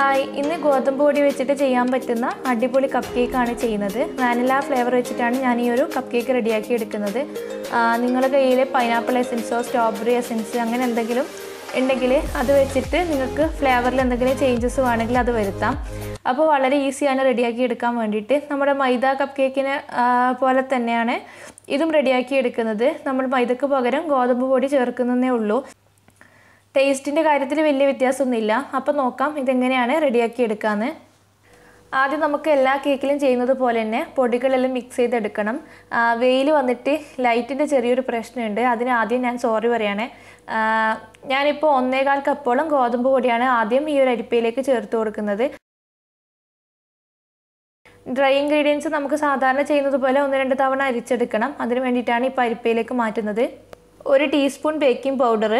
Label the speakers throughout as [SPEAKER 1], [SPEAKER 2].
[SPEAKER 1] Hi. ഇന്ന് ഗോതമ്പ് പൊടി വെച്ചിട്ട് ചെയ്യാൻ പറ്റുന്ന അടിപൊളി കപ്പ് കേക്കാണ് ചെയ്യുന്നത്. വാനില ഫ്ലേവർ വെച്ചിട്ടാണ് ഞാൻ ഈ ഒരു കപ്പ് കേക്ക് റെഡിയാക്കി എടുക്കുന്നത് നിങ്ങളുടെ കയ്യിൽ പൈനാപ്പിൾ എസൻസോ സ്ട്രോബെറി എസൻസ് അങ്ങനെ എന്തെങ്കിലും ഉണ്ടെങ്കിൽ അത് വെച്ചിട്ട് നിങ്ങൾക്ക് ഫ്ലേവറിൽ എന്തെങ്കിലും ചേഞ്ചസ് വേണമെങ്കിൽ അത് വരുത്താം. അപ്പോൾ വളരെ ഈസിയാണ് റെഡിയാക്കി എടുക്കാൻ വേണ്ടിയിട്ട്. നമ്മുടെ മൈദ കപ്പ് കേക്കിന് പോലെ തന്നെയാണ് ഇതും റെഡിയാക്കി എടുക്കുന്നത്. നമ്മൾ മൈദക്ക് പകരം ഗോതമ്പ് പൊടി ചേർക്കുന്നതേ ഉള്ളൂ. ടേസ്റ്റിന്റെ കാര്യത്തിൽ വലിയ വ്യത്യാസമൊന്നുമില്ല. അപ്പോൾ നോക്കാം ഇതെങ്ങനെയാണ് റെഡിയാക്കി എടുക്കാമെന്ന് ആദ്യം നമുക്ക് എല്ലാ കേക്കിലും ചെയ്യുന്നത് പോലെ തന്നെ പൊടികളെല്ലാം മിക്സ് ചെയ്തെടുക്കണം. വെയിൽ വന്നിട്ട് ലൈറ്റിന്റെ ചെറിയൊരു പ്രശ്നമുണ്ട്. അതിന് ആദ്യം ഞാൻ സോറി പറയണേ. ഞാനിപ്പോൾ ഒന്നേകാൽ കപ്പോളം ഗോതമ്പ് പൊടിയാണ് ആദ്യം ഈ ഒരു അരിപ്പയിലേക്ക് ചേർത്ത് കൊടുക്കുന്നത്. ഡ്രൈ ഇൻഗ്രീഡിയൻസ് നമുക്ക് സാധാരണ ചെയ്യുന്നത് പോലെ ഒന്ന് രണ്ട് തവണ അരിച്ചെടുക്കണം. അതിന് വേണ്ടിയിട്ടാണ് ഇപ്പോൾ അരിപ്പയിലേക്ക് മാറ്റുന്നത്. ഒരു ടീസ്പൂൺ ബേക്കിംഗ് പൗഡർ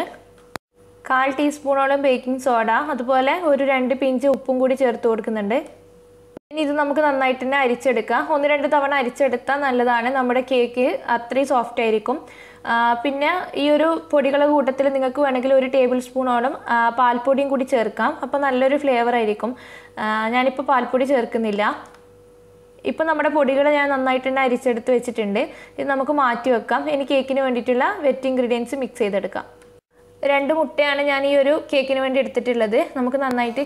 [SPEAKER 1] കാൽ ടീസ്പൂണോളം ബേക്കിംഗ് സോഡ അതുപോലെ ഒരു രണ്ട് പിഞ്ച് ഉപ്പും കൂടി ചേർത്ത് കൊടുക്കുന്നുണ്ട്. ഇനി ഇത് നമുക്ക് നന്നായിട്ട് തന്നെ അരിച്ചെടുക്കാം. ഒന്ന് രണ്ട് തവണ അരിച്ചെടുത്താൽ നല്ലതാണ്. നമ്മുടെ കേക്ക് അത്രയും സോഫ്റ്റ് ആയിരിക്കും. പിന്നെ ഈ ഒരു പൊടികളുടെ കൂട്ടത്തിൽ നിങ്ങൾക്ക് വേണമെങ്കിൽ ഒരു ടേബിൾ സ്പൂണോളം പാൽപ്പൊടിയും കൂടി ചേർക്കാം. അപ്പോൾ നല്ലൊരു ഫ്ലേവർ ആയിരിക്കും. ഞാനിപ്പോൾ പാൽപ്പൊടി ചേർക്കുന്നില്ല. ഇപ്പോൾ നമ്മുടെ പൊടികൾ ഞാൻ നന്നായിട്ട് തന്നെ അരിച്ചെടുത്ത് വെച്ചിട്ടുണ്ട്. ഇത് നമുക്ക് മാറ്റി വെക്കാം. ഇനി കേക്കിന് വേണ്ടിയിട്ടുള്ള വെറ്റ് ഇൻഗ്രീഡിയൻസ് മിക്സ് ചെയ്തെടുക്കാം. രണ്ട് മുട്ടയാണ് ഞാൻ ഈ ഒരു കേക്കിന് വേണ്ടി എടുത്തിട്ടുള്ളത്. നമുക്ക് നന്നായിട്ട്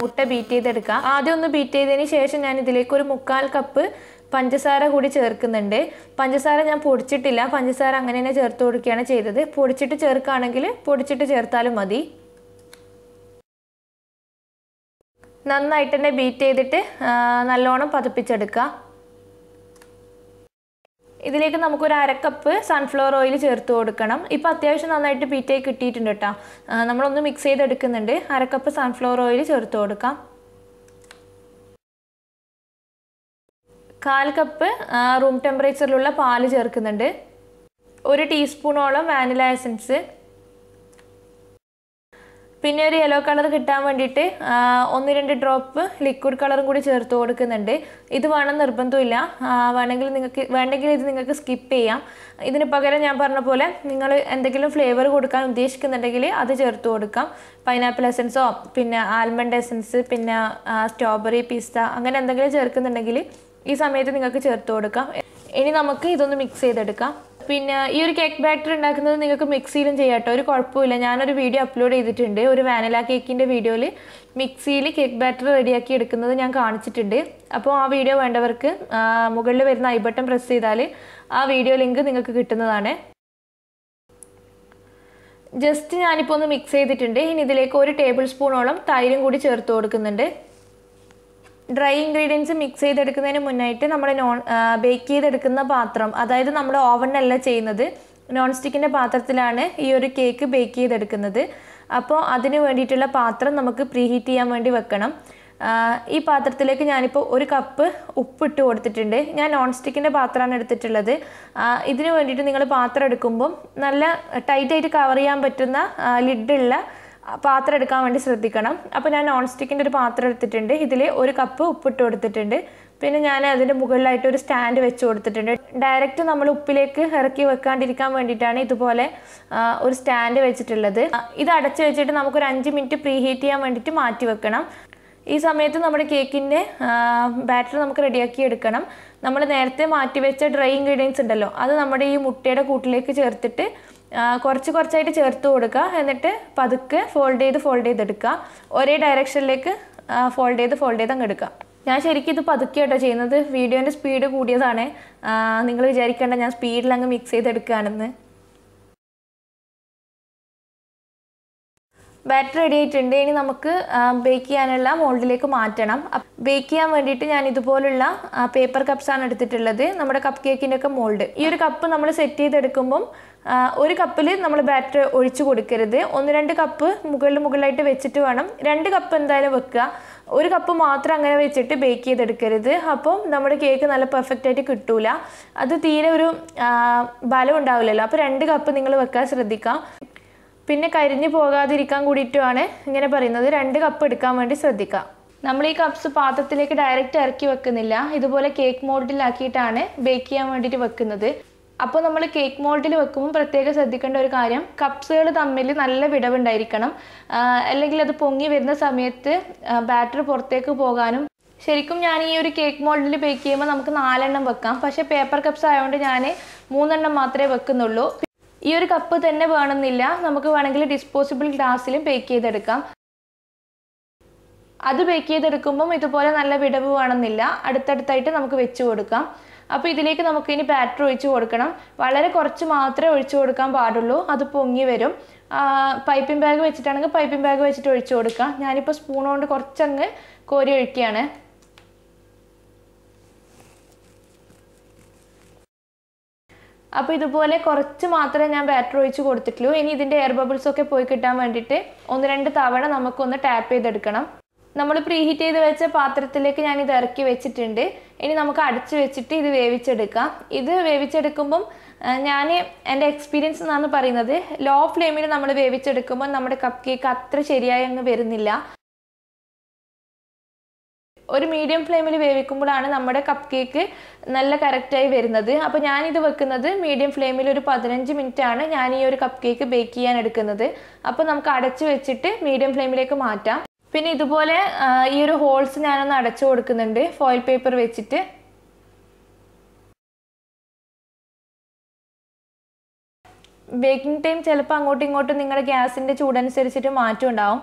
[SPEAKER 1] മുട്ട ബീറ്റ് ചെയ്തെടുക്കാം. ആദ്യം ഒന്ന് ബീറ്റ് ചെയ്തതിന് ശേഷം ഞാൻ ഇതിലേക്ക് ഒരു മുക്കാൽ കപ്പ് പഞ്ചസാര കൂടി ചേർക്കുന്നുണ്ട്. പഞ്ചസാര ഞാൻ പൊടിച്ചിട്ടില്ല. പഞ്ചസാര അങ്ങനെ തന്നെ ചേർത്ത് കൊടുക്കുകയാണ് ചെയ്തത്. പൊടിച്ചിട്ട് ചേർക്കുകയാണെങ്കിൽ പൊടിച്ചിട്ട് ചേർത്താലും മതി. നന്നായിട്ട് തന്നെ ബീറ്റ് ചെയ്തിട്ട് നല്ലോണം പതിപ്പിച്ചെടുക്കുക. ഇതിലേക്ക് നമുക്കൊരു അരക്കപ്പ് സൺഫ്ലവർ ഓയിൽ ചേർത്ത് കൊടുക്കണം. ഇപ്പോൾ അത്യാവശ്യം നന്നായിട്ട് ബീറ്റായി കിട്ടിയിട്ടുണ്ട് കേട്ടോ നമ്മളൊന്ന് മിക്സ് ചെയ്തെടുക്കുന്നുണ്ട്. അരക്കപ്പ് സൺഫ്ലവർ ഓയിൽ ചേർത്ത് കൊടുക്കാം. കാൽ കപ്പ് റൂം ടെമ്പറേച്ചറിലുള്ള പാൽ ചേർക്കുന്നുണ്ട്. ഒരു ടീസ്പൂണോളം വാനില എസൻസ് പിന്നെ ഒരു യെല്ലോ കളർ കിട്ടാൻ വേണ്ടിയിട്ട് ഒന്ന് രണ്ട് ഡ്രോപ്പ് ലിക്വിഡ് കളറും കൂടി ചേർത്ത് കൊടുക്കുന്നുണ്ട്. ഇത് വേണം നിർബന്ധമില്ല വേണമെങ്കിൽ നിങ്ങൾക്ക് വേണമെങ്കിൽ ഇത് നിങ്ങൾക്ക് സ്കിപ്പ് ചെയ്യാം. ഇതിന് പകരം ഞാൻ പറഞ്ഞ പോലെ നിങ്ങൾ എന്തെങ്കിലും ഫ്ലേവർ കൊടുക്കാൻ ഉദ്ദേശിക്കുന്നുണ്ടെങ്കിൽ അത് ചേർത്ത് കൊടുക്കാം. പൈനാപ്പിൾ എസൻസോ പിന്നെ ആൽമണ്ട് എസൻസ് പിന്നെ സ്ട്രോബെറി പിസ്ത അങ്ങനെ എന്തെങ്കിലും ചേർക്കുന്നുണ്ടെങ്കിൽ ഈ സമയത്ത് നിങ്ങൾക്ക് ചേർത്ത് കൊടുക്കാം. ഇനി നമുക്ക് ഇതൊന്ന് മിക്സ് ചെയ്തെടുക്കാം. പിന്നെ ഈ ഒരു കേക്ക് ബാറ്റർ ഉണ്ടാക്കുന്നത് നിങ്ങൾക്ക് മിക്സിയിലും ചെയ്യാം കേട്ടോ ഒരു കുഴപ്പമില്ല. ഞാനൊരു വീഡിയോ അപ്ലോഡ് ചെയ്തിട്ടുണ്ട്. ഒരു വാനില കേക്കിന്റെ വീഡിയോയിൽ മിക്സിയിൽ കേക്ക് ബാറ്റർ റെഡിയാക്കി എടുക്കുന്നത് ഞാൻ കാണിച്ചിട്ടുണ്ട്. അപ്പോൾ ആ വീഡിയോ വേണ്ടവർക്ക് മുകളിൽ വരുന്ന ഐ ബട്ടൺ പ്രസ് ചെയ്താൽ ആ വീഡിയോ ലിങ്ക് നിങ്ങൾക്ക് കിട്ടുന്നതാണ്. ജസ്റ്റ് ഞാനിപ്പോൾ ഒന്ന് മിക്സ് ചെയ്തിട്ടുണ്ട്. ഇനി ഇതിലേക്ക് ഒരു ടേബിൾ സ്പൂണോളം തൈരും കൂടി ചേർത്ത് കൊടുക്കുന്നുണ്ട്. ഡ്രൈ ഇൻഗ്രീഡിയൻസ് മിക്സ് ചെയ്തെടുക്കുന്നതിന് മുന്നായിട്ട് നമ്മൾ നോൺ ബേക്ക് ചെയ്തെടുക്കുന്ന പാത്രം അതായത് നമ്മൾ ഓവണിലല്ല ചെയ്യുന്നത് നോൺ സ്റ്റിക്കിന്റെ പാത്രത്തിലാണ് ഈ ഒരു കേക്ക് ബേക്ക് ചെയ്തെടുക്കുന്നത്. അപ്പോൾ അതിന് വേണ്ടിയിട്ടുള്ള പാത്രം നമുക്ക് പ്രീഹീറ്റ് ചെയ്യാൻ വേണ്ടി വെക്കണം. ഈ പാത്രത്തിലേക്ക് ഞാനിപ്പോൾ ഒരു കപ്പ് ഉപ്പിട്ട് കൊടുത്തിട്ടുണ്ട്. ഞാൻ നോൺ സ്റ്റിക്കിന്റെ പാത്രമാണ് എടുത്തിട്ടുള്ളത്. ഇതിന് വേണ്ടിയിട്ട് നിങ്ങൾ പാത്രം എടുക്കുമ്പം നല്ല ടൈറ്റായിട്ട് കവർ ചെയ്യാൻ പറ്റുന്ന ലിഡുള്ള പാത്രം എടുക്കാൻ വേണ്ടി ശ്രദ്ധിക്കണം. അപ്പോൾ ഞാൻ നോൺ സ്റ്റിക്കിന്റെ ഒരു പാത്രം എടുത്തിട്ടുണ്ട്. ഇതിൽ ഒരു കപ്പ് ഉപ്പിട്ട് കൊടുത്തിട്ടുണ്ട്. പിന്നെ ഞാൻ അതിന്റെ മുകളിലായിട്ട് ഒരു സ്റ്റാൻഡ് വെച്ച് കൊടുത്തിട്ടുണ്ട്. ഡയറക്റ്റ് നമ്മൾ ഉപ്പിലേക്ക് ഇറക്കി വെക്കാണ്ടിരിക്കാൻ വേണ്ടിയിട്ടാണ് ഇതുപോലെ ഒരു സ്റ്റാൻഡ് വെച്ചിട്ടുള്ളത്. ഇത് അടച്ചു വെച്ചിട്ട് നമുക്കൊരു അഞ്ച് മിനിറ്റ് പ്രീ ഹീറ്റ് ചെയ്യാൻ വേണ്ടിയിട്ട് മാറ്റി വെക്കണം. ഈ സമയത്ത് നമ്മുടെ കേക്കിന്റെ ബാറ്റർ നമുക്ക് റെഡിയാക്കി എടുക്കണം. നമ്മൾ നേരത്തെ മാറ്റി വെച്ച ഡ്രൈ ഇൻഗ്രീഡിയൻസ് ഉണ്ടല്ലോ അത് നമ്മുടെ ഈ മുട്ടയുടെ കൂട്ടിലേക്ക് ചേർത്തിട്ട് കുറച്ച് കുറച്ചായിട്ട് ചേർത്ത് കൊടുക്കുക എന്നിട്ട് പതുക്കെ ഫോൾഡ് ചെയ്ത് ഫോൾഡ് ചെയ്തെടുക്കുക ഒരേ ഡയറക്ഷനിലേക്ക് ഫോൾഡ് ചെയ്ത് ഫോൾഡ് ചെയ്ത് അങ്ങ് എടുക്കുക ഞാൻ ശരിക്കും ഇത് പതുക്കെ കേട്ടോ ചെയ്യുന്നത്. വീഡിയോന്റെ സ്പീഡ് കൂടിയതാണ്. നിങ്ങൾ വിചാരിക്കേണ്ട ഞാൻ സ്പീഡിൽ അങ്ങ് മിക്സ് ചെയ്തെടുക്കുകയാണെന്ന്. ബാറ്റർ റെഡി ആയിട്ടുണ്ട്. ഇനി നമുക്ക് ബേക്ക് ചെയ്യാനുള്ള മോൾഡിലേക്ക് മാറ്റണം. ബേക്ക് ചെയ്യാൻ വേണ്ടിയിട്ട് ഞാൻ ഇതുപോലുള്ള പേപ്പർ കപ്സാണ് എടുത്തിട്ടുള്ളത്. നമ്മുടെ കപ്പ് കേക്കിന്റെ ഒക്കെ മോൾഡ് ഈ ഒരു കപ്പ് നമ്മൾ സെറ്റ് ചെയ്തെടുക്കുമ്പം ഒരു കപ്പിൽ നമ്മൾ ബാറ്റർ ഒഴിച്ചു കൊടുക്കരുത്. ഒന്ന് രണ്ട് കപ്പ് മുകളിൽ മുകളിലായിട്ട് വെച്ചിട്ട് വേണം. രണ്ട് കപ്പ് എന്തായാലും വെക്കുക. ഒരു കപ്പ് മാത്രം അങ്ങനെ വെച്ചിട്ട് ബേക്ക് ചെയ്തെടുക്കരുത്. അപ്പം നമ്മുടെ കേക്ക് നല്ല പെർഫെക്റ്റ് ആയിട്ട് കിട്ടൂല. അത് തീരെ ഒരു ബലം ഉണ്ടാവില്ലല്ലോ. അപ്പോൾ രണ്ട് കപ്പ് നിങ്ങൾ വെക്കാൻ ശ്രദ്ധിക്കാം. പിന്നെ കരിഞ്ഞു പോകാതിരിക്കാൻ കൂടിയിട്ടുമാണ് ഇങ്ങനെ പറയുന്നത്. രണ്ട് കപ്പ് എടുക്കാൻ വേണ്ടി ശ്രദ്ധിക്കാം. നമ്മൾ ഈ കപ്സ് പാത്രത്തിലേക്ക് ഡയറക്റ്റ് ഇറക്കി വെക്കുന്നില്ല. ഇതുപോലെ കേക്ക് മോൾഡിലാക്കിയിട്ടാണ് ബേക്ക് ചെയ്യാൻ വേണ്ടിയിട്ട് വെക്കുന്നത്. അപ്പോൾ നമ്മൾ കേക്ക് മോൾഡിൽ വെക്കുമ്പോൾ പ്രത്യേകം ശ്രദ്ധിക്കേണ്ട ഒരു കാര്യം കപ്സുകൾ തമ്മിൽ നല്ല വിടവുണ്ടായിരിക്കണം. അല്ലെങ്കിൽ അത് പൊങ്ങി വരുന്ന സമയത്ത് ബാറ്റർ പുറത്തേക്ക് പോകാനും. ശരിക്കും ഞാൻ ഈ ഒരു കേക്ക് മോൾഡിൽ ബേക്ക് ചെയ്യുമ്പോൾ നമുക്ക് നാലെണ്ണം വെക്കാം. പക്ഷേ പേപ്പർ കപ്സ് ആയതുകൊണ്ട് ഞാൻ മൂന്നെണ്ണം മാത്രമേ വെക്കുന്നുള്ളൂ. ഈ ഒരു കപ്പ് തന്നെ വേണമെന്നില്ല. നമുക്ക് വേണമെങ്കിൽ ഡിസ്പോസിബിൾ ഗ്ലാസ്സിലും ബേക്ക് ചെയ്തെടുക്കാം. അത് ബേക്ക് ചെയ്തെടുക്കുമ്പം ഇതുപോലെ നല്ല വിടവ് വേണമെന്നില്ല. അടുത്തടുത്തായിട്ട് നമുക്ക് വെച്ച് കൊടുക്കാം. അപ്പോൾ ഇതിലേക്ക് നമുക്ക് ഇനി ബാറ്റർ ഒഴിച്ച് കൊടുക്കണം. വളരെ കുറച്ച് മാത്രമേ ഒഴിച്ചു കൊടുക്കാൻ പാടുള്ളൂ. അത് പൊങ്ങി വരും. പൈപ്പിംഗ് ബാഗ് വെച്ചിട്ടാണെങ്കിൽ പൈപ്പിംഗ് ബാഗ് വെച്ചിട്ട് ഒഴിച്ചു കൊടുക്കാം. ഞാനിപ്പോൾ സ്പൂൺ കൊണ്ട് കുറച്ചങ്ങ് കോരി ഒഴിക്കുകയാണ്. അപ്പോൾ ഇതുപോലെ കുറച്ച് മാത്രമേ ഞാൻ ബാറ്റർ ഒഴിച്ച് കൊടുത്തിട്ടുള്ളൂ. ഇനി ഇതിന്റെ എയർ ബബിൾസ് ഒക്കെ പോയി കിട്ടാൻ വേണ്ടിയിട്ട് ഒന്ന് രണ്ട് തവണ നമുക്കൊന്ന് ടാപ്പ് ചെയ്തെടുക്കണം. നമ്മൾ പ്രീഹീറ്റ് ചെയ്ത് വെച്ച പാത്രത്തിലേക്ക് ഞാൻ ഇത് ഇറക്കി വെച്ചിട്ടുണ്ട്. ഇനി നമുക്ക് അടച്ച് വെച്ചിട്ട് ഇത് വേവിച്ചെടുക്കാം. ഇത് വേവിച്ചെടുക്കുമ്പം ഞാൻ എന്റെ എക്സ്പീരിയൻസ് എന്നാണ് പറയുന്നത്. ലോ ഫ്ലെയിമിൽ നമ്മൾ വേവിച്ചെടുക്കുമ്പോൾ നമ്മുടെ കപ്പ് കേക്ക് അത്ര ശരിയായി അങ്ങ് വരുന്നില്ല. ഒരു മീഡിയം ഫ്ലെയിമിൽ വേവിക്കുമ്പോഴാണ് നമ്മുടെ കപ്പ് കേക്ക് നല്ല കറക്റ്റായി വരുന്നത്. അപ്പോൾ ഞാനിത് വെക്കുന്നത് മീഡിയം ഫ്ലെയിമിൽ ഒരു പതിനഞ്ച് മിനിറ്റ് ആണ് ഞാൻ ഈ ഒരു കപ്പ് കേക്ക് ബേക്ക് ചെയ്യാൻ എടുക്കുന്നത്. അപ്പോൾ നമുക്ക് അടച്ച് വെച്ചിട്ട് മീഡിയം ഫ്ലെയിമിലേക്ക് മാറ്റാം. പിന്നെ ഇതുപോലെ ഈ ഒരു ഹോൾസ് ഞാനൊന്ന് അടച്ചു കൊടുക്കുന്നുണ്ട്. ഫോയിൽ പേപ്പർ വെച്ചിട്ട്. ബേക്കിംഗ് ടൈം ചിലപ്പോൾ അങ്ങോട്ടും ഇങ്ങോട്ടും നിങ്ങളുടെ ഗ്യാസിന്റെ ചൂടനുസരിച്ചിട്ട് മാറ്റം ഉണ്ടാവും.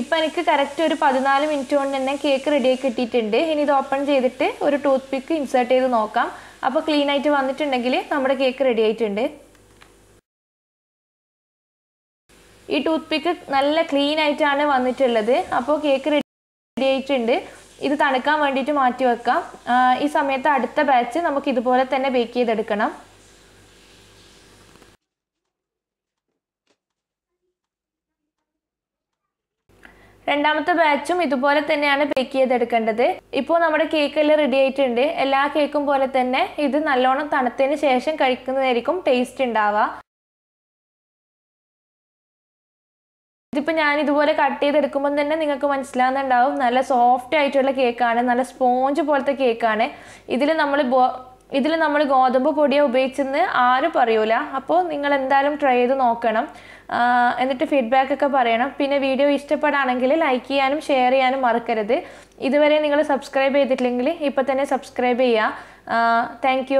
[SPEAKER 1] ഇപ്പം എനിക്ക് കറക്റ്റ് ഒരു പതിനാല് മിനിറ്റ് കൊണ്ട് തന്നെ കേക്ക് റെഡിയായി കിട്ടിയിട്ടുണ്ട്. ഇനി ഇത് ഓപ്പൺ ചെയ്തിട്ട് ഒരു ടൂത്ത് പിക്ക് ഇൻസേർട്ട് ചെയ്ത് നോക്കാം. അപ്പോൾ ക്ലീൻ ആയിട്ട് വന്നിട്ടുണ്ടെങ്കിൽ നമ്മുടെ കേക്ക് റെഡി ആയിട്ടുണ്ട്. ഈ ടൂത്ത് പിക്ക് നല്ല ക്ലീൻ ആയിട്ടാണ് വന്നിട്ടുള്ളത്. അപ്പോൾ കേക്ക് റെഡി ആയിട്ടുണ്ട്. ഇത് തണുക്കാൻ വേണ്ടിയിട്ട് മാറ്റി വെക്കാം. ഈ സമയത്ത് അടുത്ത ബാച്ച് നമുക്ക് ഇതുപോലെ തന്നെ ബേക്ക് ചെയ്തെടുക്കണം. രണ്ടാമത്തെ ബാച്ചും ഇതുപോലെ തന്നെയാണ് ബേക്ക് ചെയ്തെടുക്കേണ്ടത്. ഇപ്പോൾ നമ്മുടെ കേക്ക് എല്ലാം റെഡി ആയിട്ടുണ്ട്. എല്ലാ കേക്കും പോലെ തന്നെ ഇത് നല്ലോണം തണുത്തതിന് ശേഷം കഴിക്കുന്നതായിരിക്കും ടേസ്റ്റ് ഉണ്ടാവുക ഇതിപ്പോൾ ഞാൻ ഇതുപോലെ കട്ട് ചെയ്തെടുക്കുമ്പോൾ തന്നെ നിങ്ങൾക്ക് മനസ്സിലാകുന്നുണ്ടാവും നല്ല സോഫ്റ്റ് ആയിട്ടുള്ള കേക്കാണ് നല്ല സ്പോഞ്ച് പോലത്തെ കേക്കാണ് ഇതിൽ നമ്മൾ ഇതിൽ നമ്മൾ ഗോതമ്പ് പൊടിയോ ഉപയോഗിച്ചെന്ന് ആരും പറയൂല. അപ്പോൾ നിങ്ങൾ എന്തായാലും ട്രൈ ചെയ്ത് നോക്കണം. എന്നിട്ട് ഫീഡ്ബാക്ക് ഒക്കെ പറയണം. പിന്നെ വീഡിയോ ഇഷ്ടപ്പെടുകയാണെങ്കിൽ ലൈക്ക് ചെയ്യാനും ഷെയർ ചെയ്യാനും മറക്കരുത്. ഇതുവരെ നിങ്ങൾ സബ്സ്ക്രൈബ് ചെയ്തിട്ടില്ലെങ്കിൽ ഇപ്പം തന്നെ സബ്സ്ക്രൈബ് ചെയ്യുക താങ്ക്